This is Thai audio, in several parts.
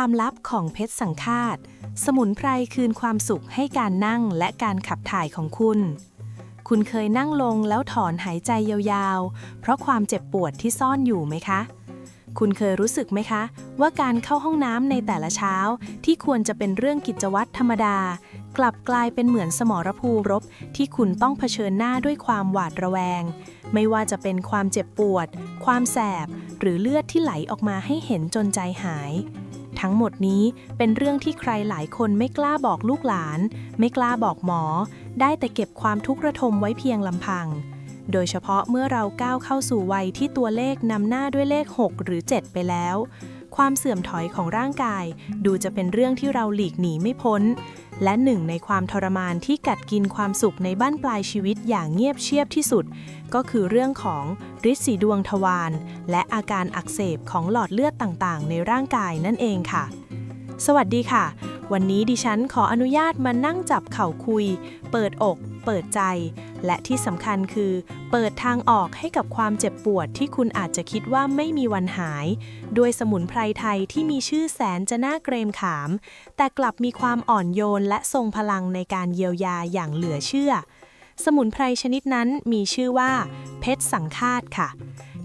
ความลับของเพชรสังฆาต สมุนไพรคืนความสุขให้การนั่งและการขับถ่ายของคุณ คุณเคยนั่งลงแล้วถอนหายใจยาวๆ เพราะความเจ็บปวดที่ซ่อนอยู่ไหมคะ คุณเคยรู้สึกไหมคะ ว่าการเข้าห้องน้ำในแต่ละเช้า ที่ควรจะเป็นเรื่องกิจวัตรธรรมดา กลับกลายเป็นเหมือนสมรภูรบที่คุณต้องเผชิญหน้าด้วยความหวาดระแวง ไม่ว่าจะเป็นความเจ็บปวด ความแสบ หรือเลือดที่ไหลออกมาให้เห็นจนใจหาย ทั้งหมดนี้เป็นเรื่องที่ใครหลายคนไม่กล้าบอกลูกหลาน ไม่กล้าบอกหมอ ได้แต่เก็บความทุกข์ระทมไว้เพียงลำพัง โดยเฉพาะเมื่อเราก้าวเข้าสู่วัยที่ตัวเลขนำหน้าด้วยเลข 6 หรือ 7 ไปแล้ว ความเสื่อมถอยของร่างกาย ดูจะเป็นเรื่องที่เราหลีกหนีไม่พ้น และหนึ่งในความทรมานที่กัดกินความสุขในบ้านปลายชีวิตอย่างเงียบเชียบที่สุด ก็คือเรื่องของฤทธิ์สีดวงทวารและอาการอักเสบของหลอดเลือดต่างๆ ในร่างกายนั่นเองค่ะ สวัสดีค่ะ วันนี้ดิฉันขออนุญาตมานั่งจับเข่าคุย เปิดอก เปิดใจ และที่สำคัญคือ เปิดทางออกให้กับความเจ็บปวดที่คุณอาจจะคิดว่าไม่มีวันหาย ด้วยสมุนไพรไทยที่มีชื่อแสนจะน่าเกรงขาม แต่กลับมีความอ่อนโยนและทรงพลังในการเยียวยาอย่างเหลือเชื่อ สมุนไพรชนิดนั้นมีชื่อว่า เพชรสังฆาตค่ะ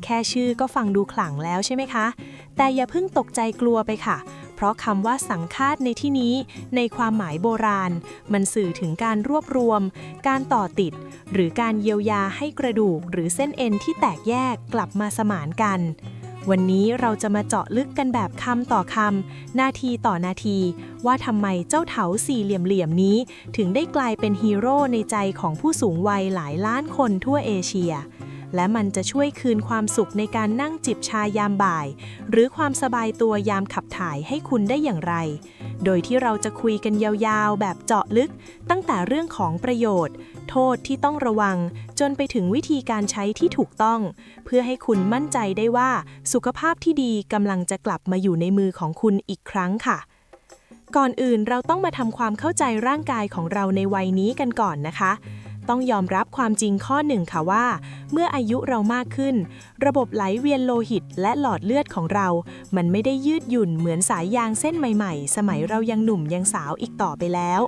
แค่ชื่อก็ฟังดูขลังแล้วใช่ไหมคะ แต่อย่าเพิ่งตกใจกลัวไปค่ะ เพราะคำว่าสังฆาตในที่นี้ ในความหมายโบราณ มันสื่อถึงการรวบรวม การต่อติด หรือการเยียวยาให้กระดูก หรือเส้นเอ็นที่แตกแยกกลับมาสมานกัน วันนี้เราจะมาเจาะลึกกันแบบคำต่อคำนาทีต่อนาที ว่าทำไมเจ้าเถาสี่เหลี่ยมๆนี้ ถึงได้กลายเป็นฮีโร่ในใจของผู้สูงวัยหลายล้านคนทั่วเอเชีย และมันจะช่วยคืนความสุขในการนั่งจิบชายามบ่าย หรือความสบายตัวยามขับถ่ายให้คุณได้อย่างไร โดยที่เราจะคุยกันยาวๆ แบบเจาะลึก ตั้งแต่เรื่องของประโยชน์ โทษที่ต้องระวัง จนไปถึงวิธีการใช้ที่ถูกต้อง เพื่อให้คุณมั่นใจได้ว่าสุขภาพที่ดีกำลังจะกลับมาอยู่ในมือของคุณอีกครั้งค่ะก่อนอื่นเราต้องมาทำความเข้าใจร่างกายของเราในวัยนี้กันก่อนนะคะ ต้องยอมรับความจริงข้อหนึ่งค่ะว่า เมื่ออายุเรามากขึ้น ระบบไหลเวียนโลหิตและหลอดเลือดของเรา มันไม่ได้ยืดหยุ่นเหมือนสายยางเส้นใหม่ๆ สมัยเรายังหนุ่มยังสาวอีกต่อไปแล้ว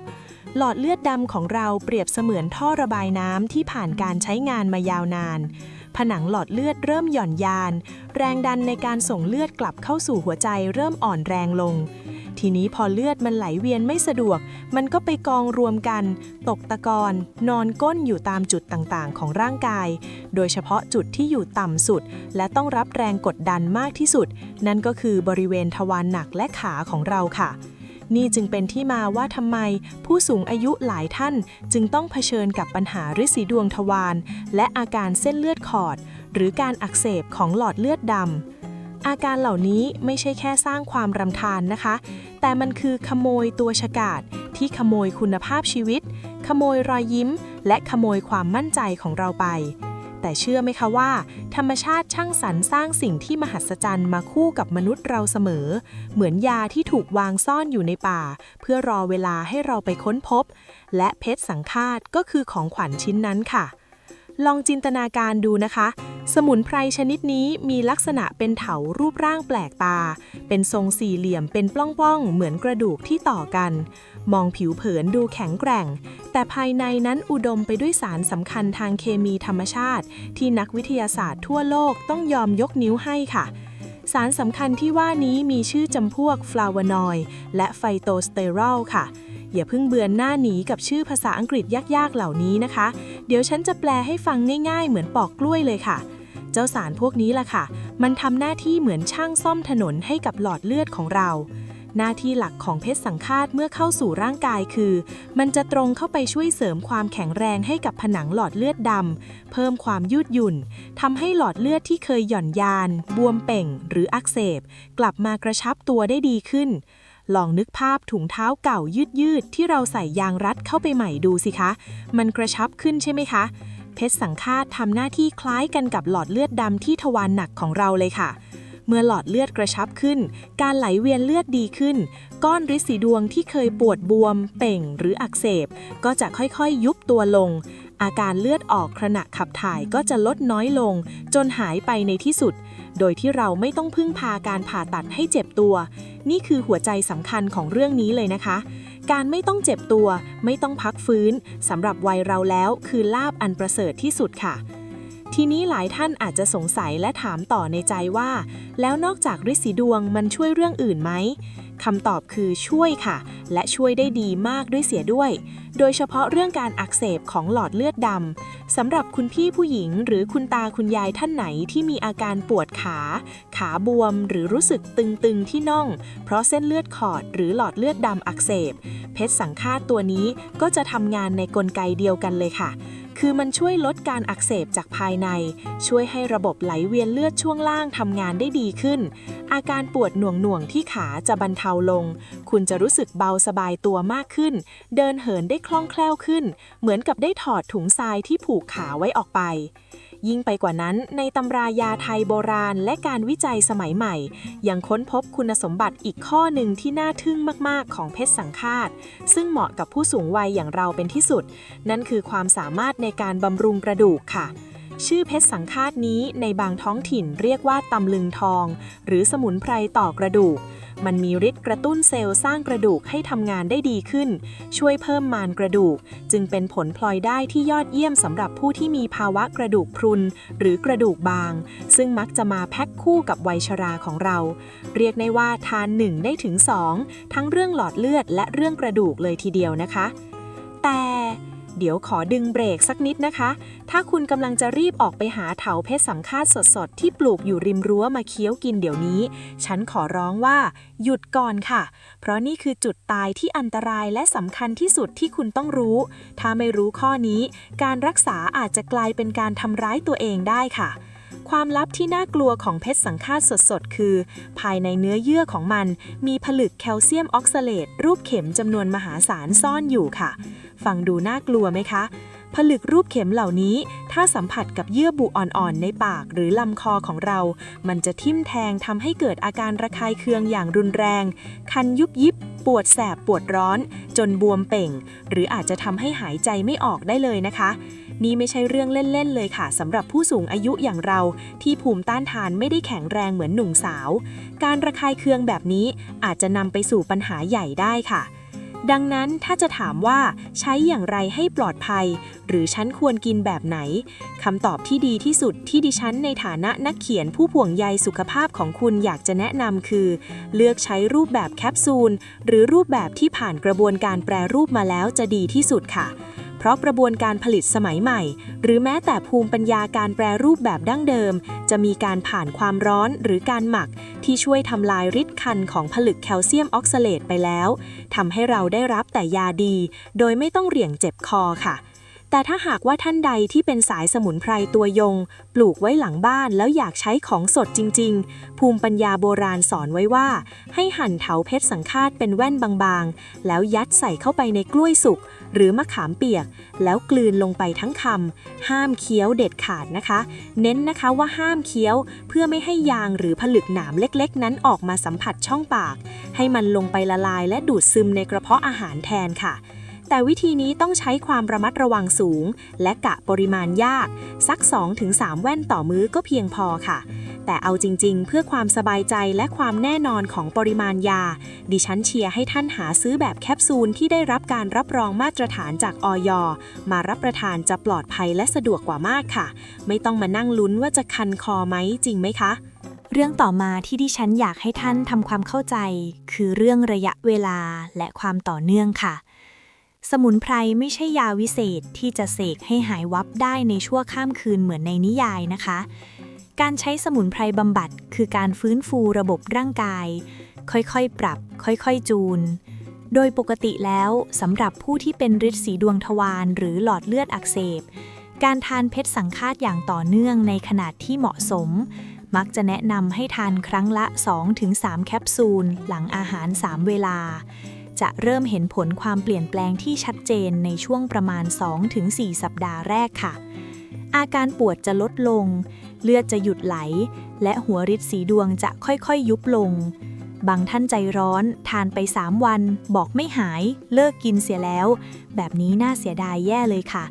หลอดเลือดดำของเราเปรียบเสมือนท่อระบายน้ำที่ผ่านการใช้งานมายาวนาน ผนังหลอดเลือดเริ่มหย่อนยาน แรงดันในการส่งเลือดกลับเข้าสู่หัวใจเริ่มอ่อนแรงลง ทีนี้พอเลือดมันไหลเวียนไม่สะดวก มันก็ไปกองรวมกัน ตกตะกอนนอนก้นอยู่ตามจุดต่างๆ ของร่างกาย โดยเฉพาะจุดที่อยู่ต่ำสุด และต้องรับแรงกดดันมากที่สุด นั่นก็คือบริเวณทวารหนักและขาของเราค่ะนี่จึงเป็นที่มาว่าทำไม ผู้สูงอายุหลายท่านจึงต้องเผชิญกับปัญหาฤทธิ์สีดวงทวารและอาการเส้นเลือดขอด หรือการอักเสบของหลอดเลือดดำ อาการเหล่านี้ไม่ใช่แค่สร้างความรำคาญนะคะ แต่มันคือขโมยตัวฉกาจที่ขโมยคุณภาพชีวิต ขโมยรอยยิ้ม และขโมยความมั่นใจของเราไป แต่เชื่อไหมคะว่า ธรรมชาติช่างสรรสร้างสิ่งที่มหัศจรรย์มาคู่กับมนุษย์เราเสมอ เหมือนยาที่ถูกวางซ่อนอยู่ในป่า เพื่อรอเวลาให้เราไปค้นพบ และเพชรสังฆาตก็คือของขวัญชิ้นนั้นค่ะ ลองจินตนาการดูนะคะ สมุนไพรชนิดนี้มีลักษณะเป็นเถารูปร่างแปลกตา เป็นทรงสี่เหลี่ยมเป็นปล้องๆ เหมือนกระดูกที่ต่อกัน มองผิวเผินดูแข็งแกร่ง แต่ภายในนั้นอุดมไปด้วยสารสำคัญทางเคมีธรรมชาติ ที่นักวิทยาศาสตร์ทั่วโลกต้องยอมยกนิ้วให้ค่ะสารสำคัญที่ว่านี้มีชื่อจำพวกฟลาวานอยด์และไฟโตสเตอรอลค่ะ อย่าเพิ่งเบือนหน้าหนีกับชื่อภาษาอังกฤษยากๆเหล่านี้นะคะ เดี๋ยวฉันจะแปลให้ฟังง่ายๆ เหมือนปอกกล้วยเลยค่ะ เจ้าสารพวกนี้ล่ะค่ะ มันทำหน้าที่เหมือนช่างซ่อมถนนให้กับหลอดเลือดของเรา หน้าที่หลักของเพชรสังฆาตเมื่อเข้าสู่ร่างกายคือ มันจะตรงเข้าไปช่วยเสริมความแข็งแรงให้กับผนังหลอดเลือดดำเพิ่มความยืดหยุ่นทำให้หลอดเลือดที่เคยหย่อนยาน บวมเป่ง หรืออักเสบ กลับมากระชับตัวได้ดีขึ้น ลองนึกภาพถุงเท้าเก่ายืดๆ ที่เราใส่ยางรัดเข้าไปใหม่ดูสิคะ มันกระชับขึ้นใช่ไหมคะ เพชรสังฆาตทำหน้าที่คล้ายกันกับหลอดเลือดดำที่ทวารหนักของเราเลยค่ะ เมื่อหลอดเลือดกระชับขึ้น การไหลเวียนเลือดดีขึ้น ก้อนริดสีดวงที่เคยปวดบวม เป่งหรืออักเสบ ก็จะค่อยๆ ยุบตัวลง อาการเลือดออกขณะขับถ่ายก็จะลดน้อยลง จนหายไปในที่สุด โดยที่เราไม่ต้องพึ่งพาการผ่าตัดให้เจ็บตัว นี่คือหัวใจสำคัญของเรื่องนี้เลยนะคะ การไม่ต้องเจ็บตัว ไม่ต้องพักฟื้นสำหรับวัยเราแล้วคือลาบอันประเสริฐที่สุดค่ะ ทีนี้หลายท่านอาจจะสงสัยและถามต่อในใจว่า แล้วนอกจากฤทธิ์สีดวงมันช่วยเรื่องอื่นไหมคำตอบคือช่วยค่ะ และช่วยได้ดีมากด้วยเสียด้วย โดยเฉพาะเรื่องการอักเสบของหลอดเลือดดำสำหรับคุณพี่ผู้หญิงหรือคุณตาคุณยายท่านไหนที่มีอาการปวดขา ขาบวมหรือรู้สึกตึงๆที่น่อง เพราะเส้นเลือดขอดหรือหลอดเลือดดำอักเสบ เพชรสังฆาตตัวนี้ก็จะทำงานในกลไกเดียวกันเลยค่ะ คือมันช่วยลดการอักเสบจากภายใน ช่วยให้ระบบไหลเวียนเลือดช่วงล่างทำงานได้ดีขึ้น อาการปวดหน่วงๆที่ขาจะบรรเทาลง คุณจะรู้สึกเบาสบายตัวมากขึ้น เดินเหินได้คล่องแคล่วขึ้น เหมือนกับได้ถอดถุงทรายที่ผูกขาไว้ออกไป ยิ่งไปกว่านั้นในตำรายาไทยโบราณและการวิจัยสมัยใหม่ ยังค้นพบคุณสมบัติอีกข้อหนึ่งที่น่าทึ่งมาก ๆ ของเพชรสังฆาต ซึ่งเหมาะกับผู้สูงวัยอย่างเราเป็นที่สุด นั่นคือความสามารถในการบำรุงกระดูกค่ะ ชื่อเพชรสังฆาตนี้ในบางท้องถิ่นเรียกว่าตำลึงทอง หรือสมุนไพรต่อกระดูก มันมีฤทธิ์กระตุ้นเซลล์สร้างกระดูกให้ทำงานได้ดีขึ้น ช่วยเพิ่มมานกระดูก จึงเป็นผลพลอยได้ที่ยอดเยี่ยมสำหรับผู้ที่มีภาวะกระดูกพรุน หรือกระดูกบาง ซึ่งมักจะมาแพ็คคู่กับวัยชราของเรา เรียกได้ว่าทาน1ได้ถึง2ทั้งเรื่องหลอดเลือดและเรื่องกระดูกเลยทีเดียวนะคะ แต่ เดี๋ยวขอดึงเบรกสักนิดนะคะ ถ้าคุณกำลังจะรีบออกไปหาเถาเพชรสังฆาตสดๆ ที่ปลูกอยู่ริมรั้วมาเคี้ยวกินเดี๋ยวนี้ ฉันขอร้องว่าหยุดก่อนค่ะ เพราะนี่คือจุดตายที่อันตรายและสำคัญที่สุดที่คุณต้องรู้ ถ้าไม่รู้ข้อนี้ การรักษาอาจจะกลายเป็นการทำร้ายตัวเองได้ค่ะ ความลับที่น่ากลัวของเพชรสังฆาตสดๆ คือ ภายในเนื้อเยื่อของมัน มีผลึกแคลเซียมออกซาเลตรูปเข็มจำนวนมหาศาลซ่อนอยู่ค่ะ ฟังดูน่ากลัวไหมคะ ผลึกรูปเข็มเหล่านี้ ถ้าสัมผัสกับเยื่อบุอ่อนๆ ในปากหรือลำคอของเรา มันจะทิ่มแทงทำให้เกิดอาการระคายเคืองอย่างรุนแรง คันยุบยิบ ปวดแสบปวดร้อน จนบวมเป่ง หรืออาจจะทำให้หายใจไม่ออกได้เลยนะคะ นี่ไม่ใช่เรื่องเล่นๆเลยค่ะสำหรับผู้สูงอายุอย่างเรา ที่ภูมิต้านทานไม่ได้แข็งแรงเหมือนหนุ่มสาว การระคายเคืองแบบนี้อาจจะนำไปสู่ปัญหาใหญ่ได้ค่ะ ดังนั้นถ้าจะถามว่าใช้อย่างไรให้ปลอดภัย หรือฉันควรกินแบบไหนคำตอบที่ดีที่สุดที่ดิฉันในฐานะนักเขียนผู้ห่วงใยสุขภาพของคุณอยากจะแนะนำคือ เลือกใช้รูปแบบแคปซูล หรือรูปแบบที่ผ่านกระบวนการแปรรูปมาแล้วจะดีที่สุดค่ะ เพราะกระบวนการผลิตสมัยใหม่ หรือแม้แต่ภูมิปัญญาการแปรรูปแบบดั้งเดิม จะมีการผ่านความร้อนหรือการหมัก ที่ช่วยทำลายฤทธิ์คันของผลึกแคลเซียมออกซาเลตไปแล้วทำให้เราได้รับแต่ยาดี โดยไม่ต้องเหรี่ยงเจ็บคอค่ะ แต่ถ้าหากว่าท่านใดที่เป็นสายสมุนไพรตัวยง ปลูกไว้หลังบ้านแล้วอยากใช้ของสดจริง ๆ ภูมิปัญญาโบราณสอนไว้ว่า ให้หั่นเถาเพชรสังฆาตเป็นแว่นบางๆ แล้วยัดใส่เข้าไปในกล้วยสุก หรือมะขามเปียก แล้วกลืนลงไปทั้งคำห้ามเคี้ยวเด็ดขาดนะคะ เน้นนะคะว่าห้ามเคี้ยว เพื่อไม่ให้ยางหรือผลึกหนามเล็กๆ นั้นออกมาสัมผัสช่องปาก ให้มันลงไปละลายและดูดซึมในกระเพาะอาหารแทนค่ะ แต่วิธีนี้ต้องใช้ความระมัดระวังสูง และกะปริมาณยาก สัก 2-3 แว่นต่อมื้อก็เพียงพอค่ะ แต่เอาจริงๆ เพื่อความสบายใจและความแน่นอนของปริมาณยา ดิฉันเชียร์ให้ท่านหาซื้อแบบแคปซูลที่ได้รับการรับรองมาตรฐานจากออยมารับประทานจะปลอดภัยและสะดวกกว่ามากค่ะ ไม่ต้องมานั่งลุ้นว่าจะคันคอไหมจริงไหมคะเรื่องต่อมาที่ดิฉันอยากให้ท่านทำความเข้าใจ คือเรื่องระยะเวลาและความต่อเนื่องค่ะ สมุนไพรไม่ใช่ยาวิเศษที่จะเสกให้หายวับได้ในชั่วข้ามคืนเหมือนในนิยายนะคะ การใช้สมุนไพรบำบัด คือการฟื้นฟูระบบร่างกาย ค่อยๆ ปรับ ค่อยๆ จูน โดยปกติแล้วสำหรับผู้ที่เป็นฤทธิ์สีดวงทวารหรือหลอดเลือดอักเสบ การทานเพชรสังฆาตอย่างต่อเนื่องในขนาดที่เหมาะสม มักจะแนะนำให้ทานครั้งละ 2-3 แคปซูล หลังอาหาร 3 เวลา จะเริ่มเห็นผลความเปลี่ยนแปลงที่ชัดเจนในช่วงประมาณ 2-4 สัปดาห์แรกค่ะ อาการปวดจะลดลง เลือดจะหยุดไหล และหัวริดสีดวงจะค่อยๆยุบลง บางท่านใจร้อนทานไป 3 วัน บอกไม่หาย เลิกกินเสียแล้ว แบบนี้น่าเสียดายแย่เลยค่ะ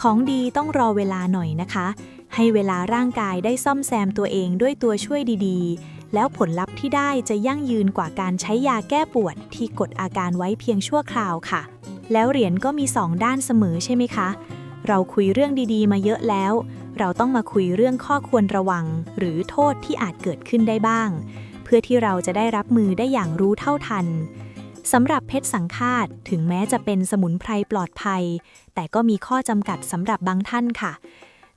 ของดีต้องรอเวลาหน่อยนะคะ ให้เวลาร่างกายได้ซ่อมแซมตัวเองด้วยตัวช่วยดีๆ แล้วผลลัพธ์ที่ได้จะยั่งยืนกว่าการใช้ยาแก้ปวดที่กดอาการไว้เพียงชั่วคราวค่ะ แล้วเหรียญก็มีสองด้านเสมอใช่ไหมคะ เราคุยเรื่องดีๆ มาเยอะแล้ว เราต้องมาคุยเรื่องข้อควรระวัง หรือโทษที่อาจเกิดขึ้นได้บ้าง เพื่อที่เราจะได้รับมือได้อย่างรู้เท่าทันสำหรับเพชรสังฆาตถึงแม้จะเป็นสมุนไพรปลอดภัย แต่ก็มีข้อจำกัดสำหรับบางท่านค่ะ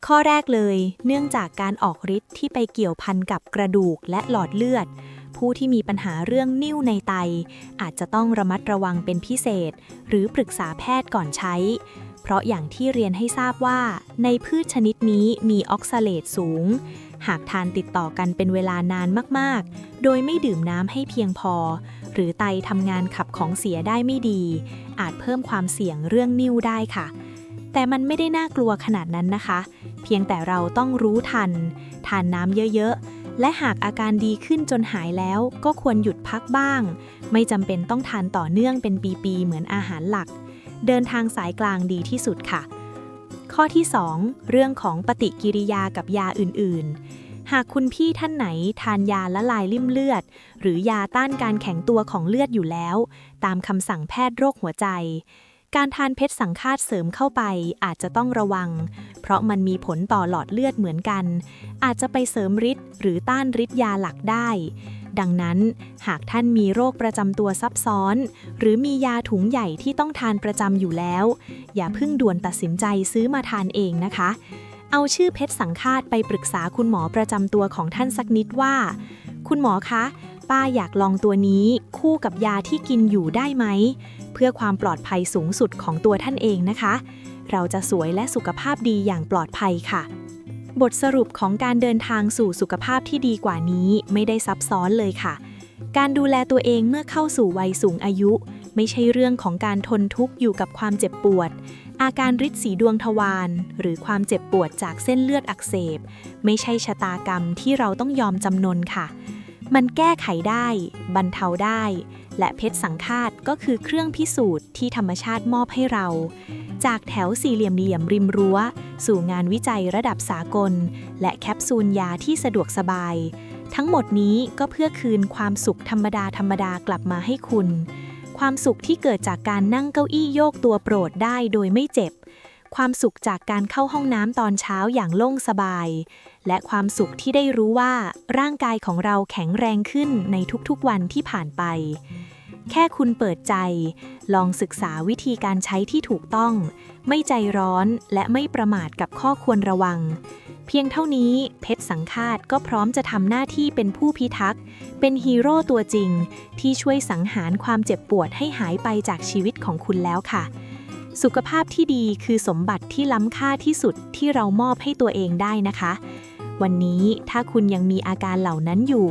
ข้อแรกเลย เนื่องจากการออกฤทธิ์ที่ไปเกี่ยวพันกับกระดูกและหลอดเลือด ผู้ที่มีปัญหาเรื่องนิ่วในไต อาจจะต้องระมัดระวังเป็นพิเศษ หรือปรึกษาแพทย์ก่อนใช้ เพราะอย่างที่เรียนให้ทราบว่า ในพืชชนิดนี้มีออกซาเลตสูง หากทานติดต่อกันเป็นเวลานานมากๆ โดยไม่ดื่มน้ำให้เพียงพอ หรือไตทำงานขับของเสียได้ไม่ดี อาจเพิ่มความเสี่ยงเรื่องนิ่วได้ค่ะ แต่มันไม่ได้น่ากลัวขนาดนั้นนะคะ เพียงแต่เราต้องรู้ทัน ทานน้ำเยอะๆ และหากอาการดีขึ้นจนหายแล้วก็ควรหยุดพักบ้าง ไม่จำเป็นต้องทานต่อเนื่องเป็นปีๆ เหมือนอาหารหลัก เดินทางสายกลางดีที่สุดค่ะ ข้อที่ 2 เรื่องของปฏิกิริยากับยาอื่นๆ หากคุณพี่ท่านไหนทานยาละลายริ่มเลือด หรือยาต้านการแข็งตัวของเลือดอยู่แล้ว ตามคำสั่งแพทย์โรคหัวใจ การทานเพชรสังฆาตเสริมเข้าไปอาจจะต้องระวัง เพราะมันมีผลต่อหลอดเลือดเหมือนกัน อาจจะไปเสริมฤทธิ์หรือต้านฤทธิ์ยาหลักได้ ดังนั้นหากท่านมีโรคประจำตัวซับซ้อน หรือมียาถุงใหญ่ที่ต้องทานประจำอยู่แล้ว อย่าเพิ่งด่วนตัดสินใจซื้อมาทานเองนะคะ เอาชื่อเพชรสังฆาตไปปรึกษาคุณหมอประจำตัวของท่านสักนิดว่า คุณหมอคะ ป้าอยากลองตัวนี้คู่กับยาที่กินอยู่ได้ไหม เพื่อความปลอดภัยสูงสุดของตัวท่านเองนะคะ เราจะสวยและสุขภาพดีอย่างปลอดภัยค่ะ บทสรุปของการเดินทางสู่สุขภาพที่ดีกว่านี้ไม่ได้ซับซ้อนเลยค่ะ การดูแลตัวเองเมื่อเข้าสู่วัยสูงอายุ ไม่ใช่เรื่องของการทนทุกข์อยู่กับความเจ็บปวดอาการริดสีดวงทวารหรือความเจ็บปวดจากเส้นเลือดอักเสบ ไม่ใช่ชะตากรรมที่เราต้องยอมจำนนค่ะ มันแก้ไขได้ บรรเทาได้ และเพชรสังฆาตก็คือเครื่องพิสูจน์ที่ธรรมชาติมอบให้เรา จากแถวสี่เหลี่ยมเหลี่ยมริมรั้ว สู่งานวิจัยระดับสากล และแคปซูลยาที่สะดวกสบาย ทั้งหมดนี้ก็เพื่อคืนความสุขธรรมดาธรรมดากลับมาให้คุณ ความสุขที่เกิดจากการนั่งเก้าอี้โยกตัวโปรดได้โดยไม่เจ็บ ความสุขจากการเข้าห้องน้ำตอนเช้าอย่างโล่งสบาย และความสุขที่ได้รู้ว่าร่างกายของเราแข็งแรงขึ้นในทุกๆวันที่ผ่านไป แค่คุณเปิดใจ ลองศึกษาวิธีการใช้ที่ถูกต้อง ไม่ใจร้อนและไม่ประมาทกับข้อควรระวัง เพียงเท่านี้เพชรสังฆาตก็พร้อมจะทำหน้าที่เป็นผู้พิทักษ์ เป็นฮีโร่ตัวจริง ที่ช่วยสังหารความเจ็บปวดให้หายไปจากชีวิตของคุณแล้วค่ะ สุขภาพที่ดีคือสมบัติที่ล้ำค่าที่สุดที่เรามอบให้ตัวเองได้นะคะ วันนี้ถ้าคุณยังมีอาการเหล่านั้นอยู่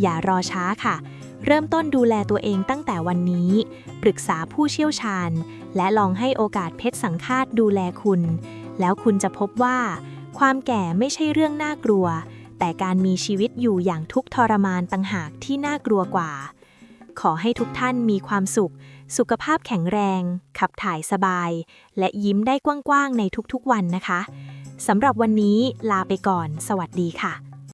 อย่ารอช้าค่ะ เริ่มต้นดูแลตัวเองตั้งแต่วันนี้ ปรึกษาผู้เชี่ยวชาญ และลองให้โอกาสเพชรสังฆาตดูแลคุณ แล้วคุณจะพบว่า ความแก่ไม่ใช่เรื่องน่ากลัว แต่การมีชีวิตอยู่อย่างทุกทรมานต่างหากที่น่ากลัวกว่า ขอให้ทุกท่านมีความสุข สุขภาพแข็งแรง ขับถ่ายสบาย และยิ้มได้กว้างๆในทุกๆวันนะคะสำหรับวันนี้ลาไปก่อน สวัสดีค่ะ